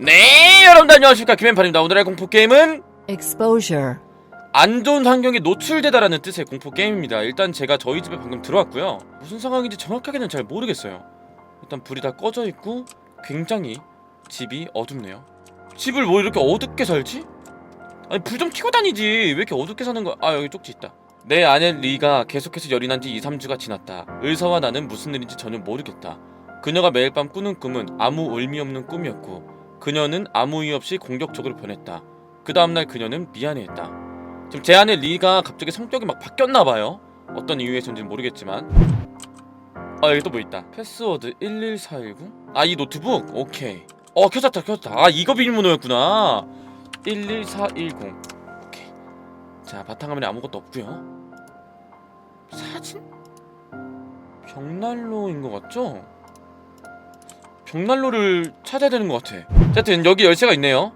네 여러분들 안녕하십니까. 김앤팔입니다. 오늘의 공포게임은 exposure, 안 좋은 환경에 노출되다라는 뜻의 공포게임입니다. 일단 제가 저희 집에 방금 들어왔고요. 무슨 상황인지 정확하게는 잘 모르겠어요. 일단 불이 다 꺼져 있고 굉장히 집이 어둡네요. 집을 뭐 이렇게 어둡게 살지? 아니 불 좀 켜고 다니지. 왜 이렇게 어둡게 사는 거야? 아 여기 쪽지 있다. 내 아내 리가 계속해서 열이 난 지 2, 3주가 지났다. 의사와 나는 무슨 일인지 전혀 모르겠다. 그녀가 매일 밤 꾸는 꿈은 아무 의미 없는 꿈이었고 그녀는 아무 이유 없이 공격적으로 변했다. 그 다음날 그녀는 미안해했다. 지금 제 아내 리가 갑자기 성격이 막 바뀌었나 봐요. 어떤 이유에서인지는 모르겠지만. 아 여기 또 뭐 있다. 패스워드 11419. 아 이 노트북. 오케이. 어 켜졌다 켜졌다. 아 이거 비밀번호였구나. 11410. 오케이. 자 바탕화면에 아무것도 없고요. 사진? 벽난로인 것 같죠? 벽난로를 찾아야 되는 것 같아. 어쨌든 여기 열쇠가 있네요.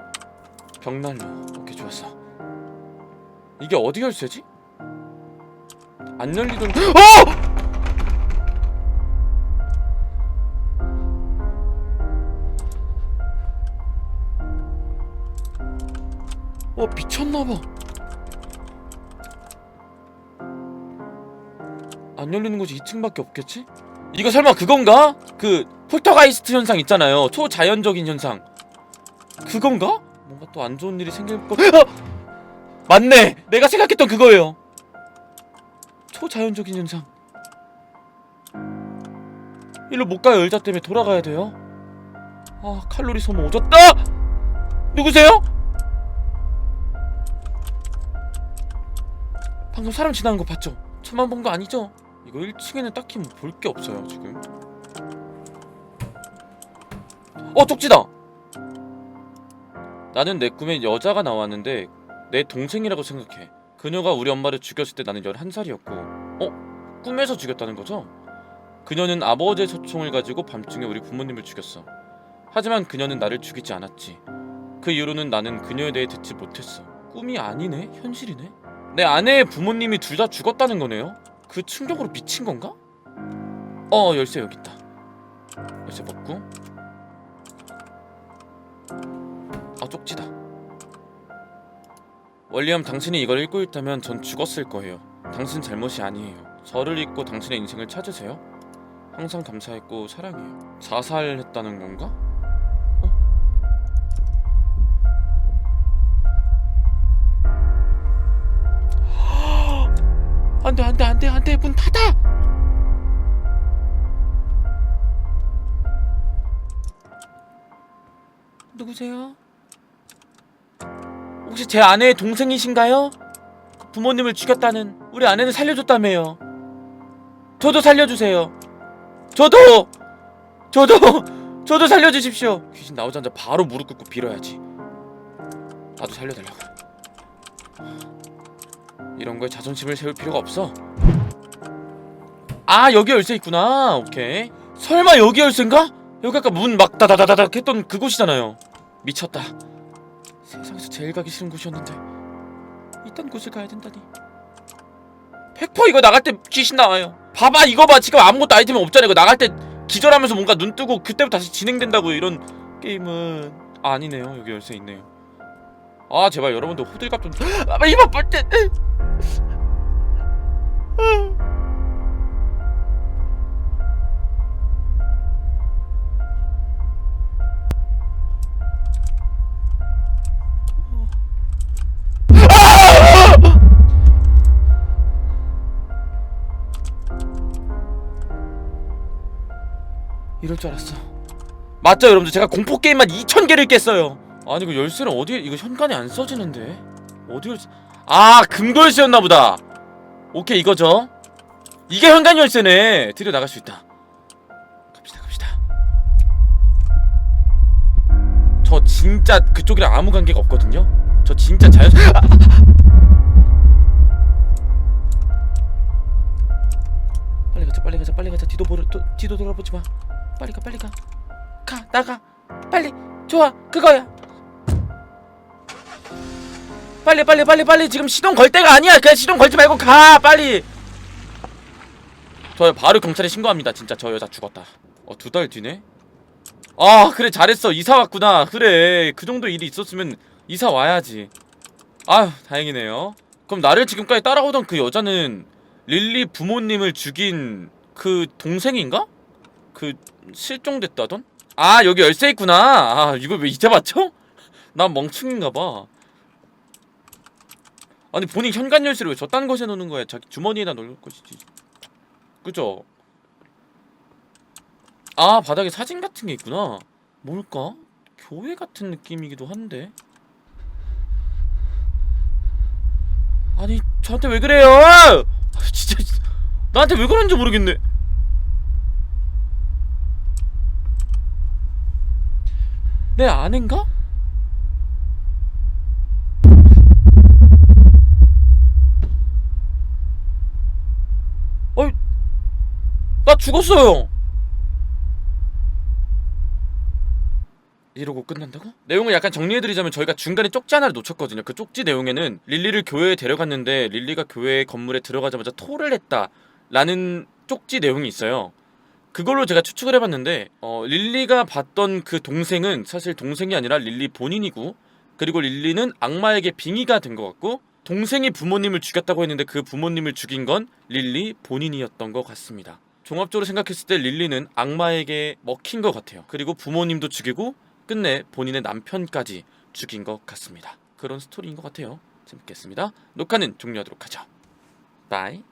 벽난로. 오케이 좋았어. 이게 어디 열쇠지? 안 열리던. 어! 와 미쳤나봐. 안 열리는 곳이 2층밖에 없겠지? 이거 설마 그건가? 그 폴터가이스트 현상 있잖아요. 초자연적인 현상. 그건가? 뭔가 또 안 좋은 일이 생길 거. 아! 맞네. 내가 생각했던 그거예요. 초자연적인 현상. 일로 못 가요. 의자 때문에 돌아가야 돼요. 아 칼로리 소모 오졌다. 누구세요? 방금 사람 지나는 거 봤죠? 저만 본 거 아니죠? 이거 1층에는 딱히 뭐 볼 게 없어요 지금. 어 쪽지다. 나는 내 꿈에 여자가 나왔는데 내 동생이라고 생각해. 그녀가 우리 엄마를 죽였을 때 나는 11살이었고 어? 꿈에서 죽였다는 거죠? 그녀는 아버지의 소총을 가지고 밤중에 우리 부모님을 죽였어. 하지만 그녀는 나를 죽이지 않았지. 그 이후로는 나는 그녀에 대해 듣지 못했어. 꿈이 아니네? 현실이네? 내 아내의 부모님이 둘 다 죽었다는 거네요? 그 충격으로 미친 건가? 어 열쇠 여기 있다. 열쇠 먹고 아 쪽지다. 원리엄 당신이 이걸 읽고 있다면 전 죽었을 거예요. 당신 잘못이 아니에요. 저를 읽고 당신의 인생을 찾으세요. 항상 감사했고 사랑해요. 자살했다는 건가? 어? 안돼 안돼 안돼 안돼 문 닫아. 누구세요? 혹시 제 아내의 동생이신가요? 부모님을 죽였다는 우리 아내는 살려줬다며요. 저도 살려주세요. 저도 저도 저도 살려주십시오. 귀신 나오자마자 바로 무릎 꿇고 빌어야지. 나도 살려달라고. 이런 거에 자존심을 세울 필요가 없어. 아 여기 열쇠 있구나. 오케이. 설마 여기 열쇠인가? 여기 아까 문 막 다다다다닥 했던 그곳이잖아요. 미쳤다. 세상에서 제일 가기 싫은 곳이었는데 이딴 곳을 가야 된다니. 100% 이거 나갈 때 귀신 나와요. 봐봐 이거 봐 지금 아무것도 아이템 없잖아. 이거 나갈 때 기절하면서 뭔가 눈 뜨고 그때부터 다시 진행된다고 이런 게임은 아, 아니네요. 여기 열쇠 있네요. 아 제발 여러분들 호들갑 좀. 아 이거 볼 때. 이럴 줄 알았어. 맞죠, 여러분들? 제가 공포 게임만 2천 개를 깼어요. 아니 그 열쇠는 어디에 이거 현관에 안 써지는데 어디 열쇠? 아 금고 열쇠였나 보다. 오케이 이거죠. 이게 현관 열쇠네. 들여 나갈 수 있다. 갑시다, 갑시다. 저 진짜 그쪽이랑 아무 관계가 없거든요. 저 진짜 자연. 아! 빨리 가자, 빨리 가자, 빨리 가자. 뒤도 보러, 또, 뒤도 돌아보지 마. 빨리 가 빨리 가. 가 나가 빨리 좋아 그거야. 빨리 빨리 빨리 빨리 지금 시동 걸 때가 아니야. 그냥 시동 걸지 말고 가 빨리. 저 바로 경찰에 신고합니다. 진짜 저 여자 죽었다. 어두 달 뒤네. 아 그래 잘했어 이사 왔구나 그래 그 정도 일이 있었으면 이사 와야지 아휴 다행이네요 그럼 나를 지금까지 따라오던 그 여자는 릴리 부모님을 죽인 그 동생인가? 그 실종됐다던? 아 여기 열쇠 있구나 아 이걸 왜 이제 봤죠? 난 멍충인가봐 아니 본인 현관 열쇠를 왜 저딴 곳에 놓는 거야 자기 주머니에다 넣을 것이지 그죠? 아 바닥에 사진 같은 게 있구나 뭘까? 교회 같은 느낌이기도 한데 아니 저한테 왜 그래요? 아, 진짜 나한테 왜 그런지 모르겠네 내 아내인가? 어이 나 죽었어요 이러고 끝난다고? 내용을 약간 정리해드리자면 저희가 중간에 쪽지 하나를 놓쳤거든요. 그 쪽지 내용에는 릴리를 교회에 데려갔는데 릴리가 교회 건물에 들어가자마자 토를 했다 라는 쪽지 내용이 있어요. 그걸로 제가 추측을 해봤는데 어, 릴리가 봤던 그 동생은 사실 동생이 아니라 릴리 본인이고 그리고 릴리는 악마에게 빙의가 된 것 같고 동생이 부모님을 죽였다고 했는데 그 부모님을 죽인 건 릴리 본인이었던 것 같습니다. 종합적으로 생각했을 때 릴리는 악마에게 먹힌 것 같아요. 그리고 부모님도 죽이고 끝내 본인의 남편까지 죽인 것 같습니다. 그런 스토리인 것 같아요. 재밌겠습니다. 녹화는 종료하도록 하죠. 바이.